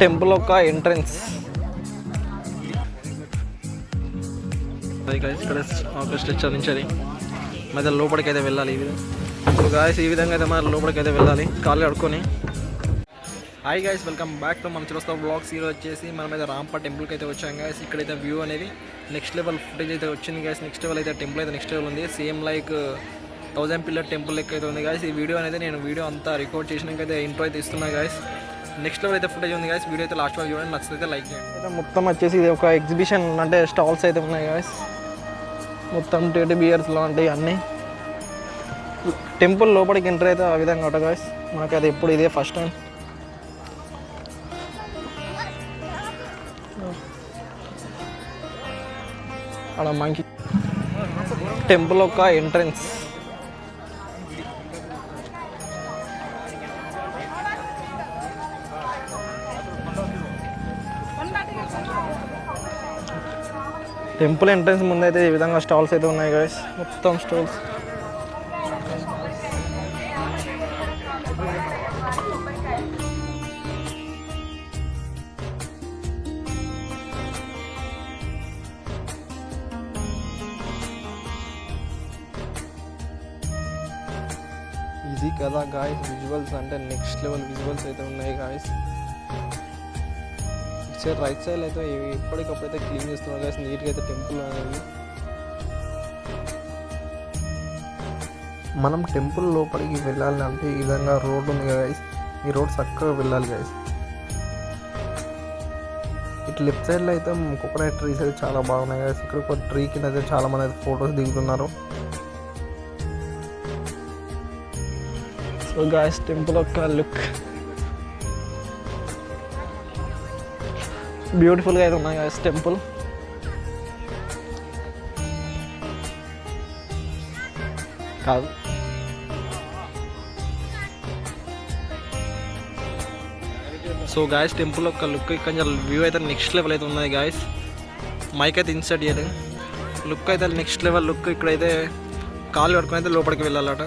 Temple యొక్క entrance. ఇక్కడ ఒక నుంచి అది మధ్య లోపలికి అయితే వెళ్ళాలి ఈ విధంగా. గాయస్ ఈ విధంగా అయితే మన లోపలికి అయితే వెళ్ళాలి కాళ్ళు కడుక్కొని. Hi guys welcome back to మన చూస్తా బ్లాగ్స్ ఈరోజు వచ్చేసి మనం అయితే రాంపా టెంపుల్కి అయితే వచ్చాం గైస్ ఇక్కడైతే వ్యూ అనేది నెక్స్ట్ లెవెల్ ఫుటేజ్ అయితే వచ్చింది గైస్ నెక్స్ట్ లెవెల్ అయితే టెంపుల్ అయితే నెక్స్ట్ లెవెల్ ఉంది. Same like thousand pillar temple లెక్క అయితే ఉంది గాయస్ ఈ వీడియో అనేది నేను వీడియో అంతా రికార్డ్ చేసినాక అయితే ఇంట్రో అయితే ఇస్తున్నా గాయస్ నెక్స్ట్ లెవెల్ అయితే ఫుటేజ్ ఉంది గాయస్ వీడియో అయితే లాస్ట్ వరకు చూడండి. నచ్చితే లైక్ చేయండి. మొత్తం వచ్చేసి ఇది ఒక ఎగ్జిబిషన్ అంటే స్టాల్స్ అయితే ఉన్నాయి గాయస్ మొత్తం టేటీ బియర్స్ లాంటివి అన్నీ టెంపుల్ లోపలికి ఎంటర్ అయితే ఆ విధంగా ఉంటుంది గాయస్ మనకి అది ఎప్పుడు ఇదే ఫస్ట్ టైం అక్కడ మంకి టెంపుల్ యొక్క ఎంట్రన్స్ టెంపుల్ ఎంట్రన్స్ ముందు అయితే ఈ విధంగా స్టాల్స్ అయితే ఉన్నాయి గైస్ మొత్తం స్టాల్స్. ఇది కదా గాయస్ విజువల్స్ అంటే నెక్స్ట్ లెవెల్ విజువల్స్ అయితే ఉన్నాయి గాయస్ సైడ్ రైట్ సైడ్ అయితే ఎప్పటికప్పుడు అయితే క్లీన్ చేస్తున్నారు గాయస్ నీట్గా అయితే టెంపుల్ అనేది మనం టెంపుల్ లోపలికి వెళ్ళాలి అంటే ఈ విధంగా రోడ్ ఉంది కదా. ఈ రోడ్ చక్కగా వెళ్ళాలి గాయస్ ఇటు లెఫ్ట్ సైడ్లో అయితే కోకోనట్ ట్రీస్ అయితే చాలా బాగున్నాయి గాయస్ ఇక్కడ ఒక ట్రీ కింద అయితే చాలా మంది అయితే ఫొటోస్ దిగుతున్నారు. సో గాయస్ టెంపుల్ యొక్క లుక్ బ్యూటిఫుల్గా అయితే ఉన్నాయి కదా టెంపుల్. కాదు. సో గాయస్ టెంపుల్ ఒక లుక్ ఇక్కడ వ్యూ అయితే నెక్స్ట్ లెవెల్ అయితే ఉన్నది గాయస్ మైక్ అయితే ఇన్సర్ట్ చేయలేదు. లుక్ అయితే నెక్స్ట్ లెవెల్ లుక్ ఇక్కడైతే కాలు కట్టుకుని అయితే లోపలికి వెళ్ళాలట.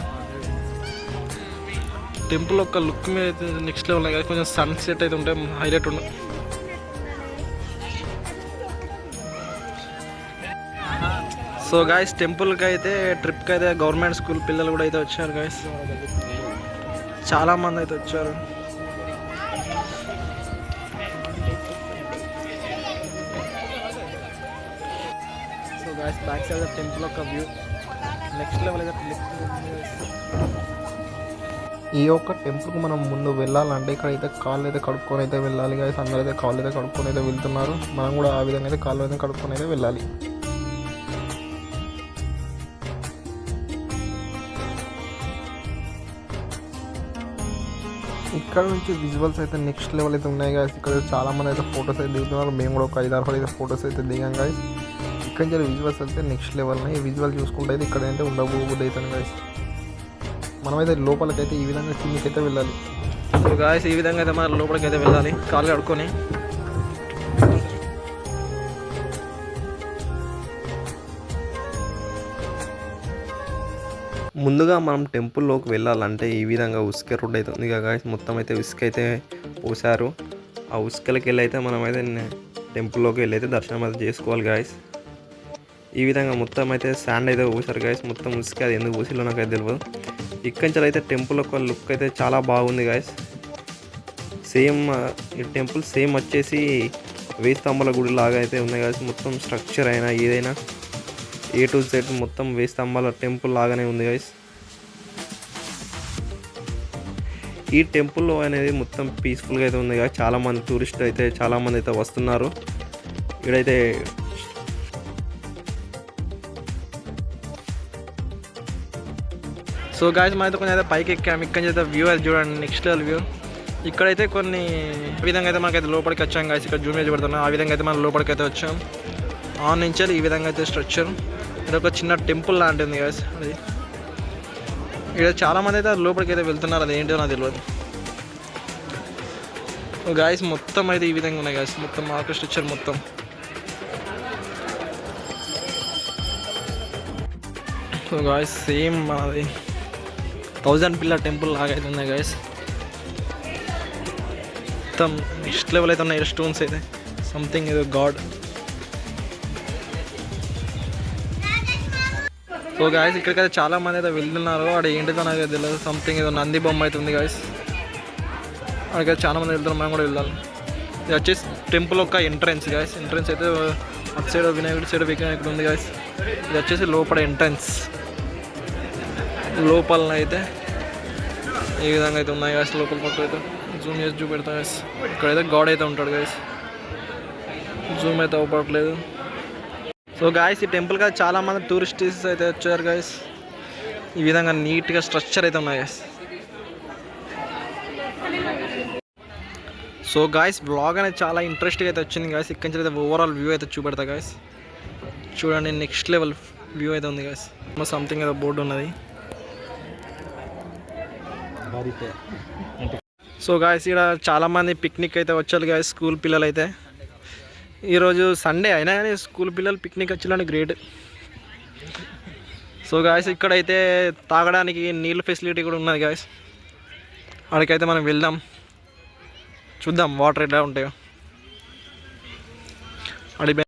టెంపుల్ యొక్క లుక్ మీద అయితే నెక్స్ట్ లెవెల్ కదా కొంచెం సన్సెట్ అయితే ఉంటే హైలైట్ ఉండదు సో గాయస్ టెంపుల్కి అయితే ట్రిప్కి అయితే గవర్నమెంట్ స్కూల్ పిల్లలు కూడా అయితే వచ్చారు గాయస్ చాలా మంది అయితే వచ్చారు. So guys back side temple ఒక వ్యూ నెక్స్ట్ లెవెల్ అయితే ఈ యొక్క టెంపుల్కి మనం ముందు వెళ్ళాలంటే ఇక్కడ అయితే కాళ్ళు అయితే కడుక్కొని అయితే వెళ్ళాలి గాయస్ అందరైతే అయితే కాళ్ళు అయితే కడుక్కొని అయితే వెళ్తున్నారు. మనం కూడా ఆ విధంగా అయితే కాళ్ళు అయితే కడుక్కొని అయితే వెళ్ళాలి. ఇక్కడ నుంచి విజువల్స్ అయితే నెక్స్ట్ లెవెల్ అయితే ఉన్నాయి గాయస్ ఇక్కడ చాలా మంది అయితే ఫొటోస్ అయితే దిగుతున్నారు. మేము కూడా ఒక ఐదు ఆరు అయితే ఫొటోస్ అయితే దిగాం గాయస్ ఇక్కడ నుంచి విజువల్స్ అయితే నెక్స్ట్ లెవెల్ ఈ విజువల్ చూసుకుంటే అయితే ఇక్కడ అయితే ఉండబోబుద్ది అవుతుంది గాయస్ మనమైతే లోపలికైతే ఈ విధంగా కిందికైతే వెళ్ళాలి. సో గాయస్ ఈ విధంగా అయితే మన లోపలికి అయితే వెళ్ళాలి. కాళ్ళు కడుక్కొని. ముందుగా మనం టెంపుల్లోకి వెళ్ళాలంటే ఈ విధంగా ఉసుక రోడ్ అయితే ఉంది కదా మొత్తం అయితే ఉసుక అయితే పోసారు ఆ ఉసుకలకి వెళ్ళి అయితే మనం అయితే టెంపుల్లోకి వెళ్ళి అయితే దర్శనం అయితే చేసుకోవాలి గాయస్ ఈ విధంగా మొత్తం అయితే శాండ్ అయితే పోసారు గాయస్ మొత్తం ఉసుక అది ఎందుకు పోసిలో నాకు అయితే తెలియదు ఇక్కడి నుంచి అయితే టెంపుల్ ఒక లుక్ అయితే చాలా బాగుంది గాయస్ సేమ్ ఈ టెంపుల్ సేమ్ వచ్చేసి వేయి స్తంభాల గుడి లాగా అయితే ఉంది గాయస్ మొత్తం స్ట్రక్చర్ అయినా ఏదైనా ఏ టు జెడ్ మొత్తం వేయి స్తంభాల టెంపుల్ లాగానే ఉంది గైస్ ఈ టెంపుల్ అనేది మొత్తం పీస్ఫుల్గా అయితే ఉంది కదా చాలా మంది టూరిస్టులు అయితే చాలా మంది అయితే వస్తున్నారు. ఇక్కడైతే సో గాయస్ మనం అయితే కొంచెం అయితే పైకి ఎక్కాము ఇక్కడ నుంచి అయితే వ్యూ అయితే చూడండి నెక్స్ట్ లెవెల్ వ్యూ ఇక్కడైతే కొన్ని విధంగా అయితే మనకైతే లోపలికి వచ్చాం గాయస్ ఇక్కడ జూమ్ చేసి పెడుతున్నాం. ఆ విధంగా అయితే మనం లోపలికి అయితే వచ్చాం. ఆన్ నుంచి ఈ విధంగా అయితే స్ట్రక్చర్ ఇది ఒక చిన్న టెంపుల్ లాంటిది గైస్ అది. ఇక్కడ చాలా మంది అయితే లోపలికి అయితే వెళ్తున్నారు. అది ఏంటో నాకు తెలియదు గాయస్ మొత్తం అయితే ఈ విధంగా ఉన్నాయి గాయస్ మొత్తం మార్కెట్ స్ట్రక్చర్ మొత్తం. సో గాయస్ సేమ్ మనది థౌజండ్ పిల్లర్ టెంపుల్ లాగా అయితే ఉన్నాయి గాయస్ మొత్తం నెక్స్ట్ లెవెల్ అయితే ఉన్నాయి. స్టోన్స్ అయితే. సంథింగ్ ఏదో గాడ్ సో గాయస్ ఇక్కడికైతే చాలా మంది అయితే వెళ్తున్నారు. అక్కడ ఏంటిదో నాకు తెలియదు. సంథింగ్ ఏదో నంది బొమ్మ అయితే ఉంది గాయస్ అక్కడికైతే చాలా మంది వెళ్తున్నారు. మనం కూడా వెళ్ళాలి ఇది వచ్చేసి టెంపుల్ ఒక ఎంట్రన్స్ గాయస్ ఎంట్రన్స్ అయితే uh, అటు సైడ్ వినాయకుడి సైడ్ వినాయకుడు ఉంది గాయస్ ఇది వచ్చేసి లోపల ఎంట్రన్స్ లోపల అయితే ఈ విధంగా అయితే ఉన్నాయి గాయస్ లోపల పక్క అయితే జూమ్ చేసి చూపెడతాం గాయస్ ఇక్కడైతే గాడ్ అయితే ఉంటాడు గాయస్ జూమ్ అయితే అవ్వట్లేదు. సో గాయస్ ఈ టెంపుల్గా చాలామంది టూరిస్ట్స్ అయితే వచ్చారు గాయస్ ఈ విధంగా నీట్గా స్ట్రక్చర్ అయితే ఉన్నాయి గాయస్ సో గాయస్ బ్లాగ్ అనేది చాలా ఇంట్రెస్ట్గా అయితే వచ్చింది గాయస్ ఇక్కడి నుంచి అయితే ఓవరాల్ వ్యూ అయితే చూపెడతా గాయస్ చూడండి నెక్స్ట్ లెవెల్ వ్యూ అయితే ఉంది గాయస్ సంథింగ్ ఏదో బోర్డు ఉన్నది. సో గాయస్ ఇక్కడ చాలామంది పిక్నిక్ అయితే వచ్చారు గాయస్ స్కూల్ పిల్లలు అయితే ఈరోజు సండే అయినా కానీ స్కూల్ పిల్లలు పిక్నిక్ వచ్చిన గ్రేట్ సో గాయస్ ఇక్కడైతే తాగడానికి నీళ్ళ ఫెసిలిటీ కూడా ఉన్నది గాయస్ అక్కడికైతే మనం వెళ్దాం. చూద్దాం వాటర్ ఎలా ఉంటాయో. అడిగి